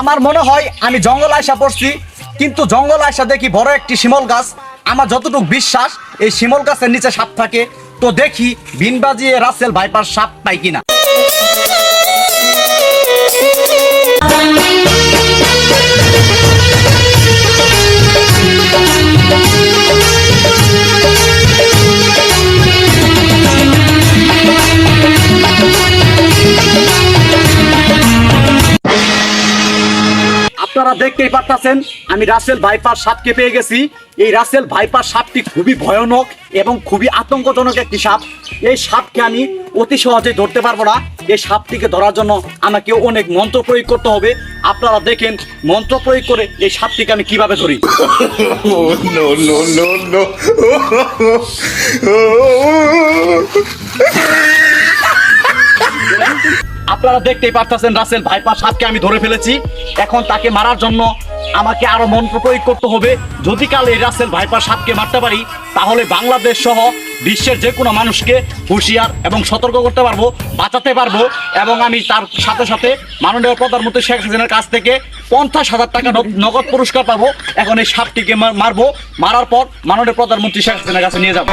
আমার মনে হয় আমি জঙ্গল আয়সা পড়ছি, কিন্তু জঙ্গল আয়সা দেখি বড় একটি শিমল গাছ। আমার যতটুকু বিশ্বাস, এই শিমল গাছের নিচে সাপ থাকে। তো দেখি বিন বাজিয়ে রাসেল ভাইপার সাপ পাই কিনা। আপনারা দেখতেই পাচ্ছেন আমি রাসেল ভাইপার সাপকে পেয়ে গেছি এই রাসেল ভাইপার সাপটি খুবই ভয়ানক এবং খুবই আতঙ্কজনক একটি সাপ এই সাপকে আমি অতি সহজে ধরতে পারব না এই সাপটিকে ধরার জন্য আমাকে অনেক মন্ত্র প্রয়োগ করতে হবে আপনারা দেখেন মন্ত্র প্রয়োগ করে এই সাপটিকে আমি কীভাবে ধরি Oh! আপনারা দেখতেই পারতেছেন রাসেল ভাইপার সাপকে আমি ধরে ফেলেছি। এখন তাকে মারার জন্য আমাকে আরও মন্ত্র প্রয়োগ করতে হবে। যদি কাল এই রাসেল ভাইপার সাপকে মারতে পারি, তাহলে বাংলাদেশ সহ বিশ্বের যে কোনো মানুষকে হুঁশিয়ার এবং সতর্ক করতে পারব, বাঁচাতে পারব এবং আমি তার সাথে সাথে মাননীয় প্রধানমন্ত্রী শেখ হাসিনার কাছ থেকে পঞ্চাশ হাজার টাকা নগ- নগদ পুরস্কার পাবো এখন এই সাপটিকে মারবো। মারার পর মাননীয় প্রধানমন্ত্রী শেখ হাসিনার কাছে নিয়ে যাব।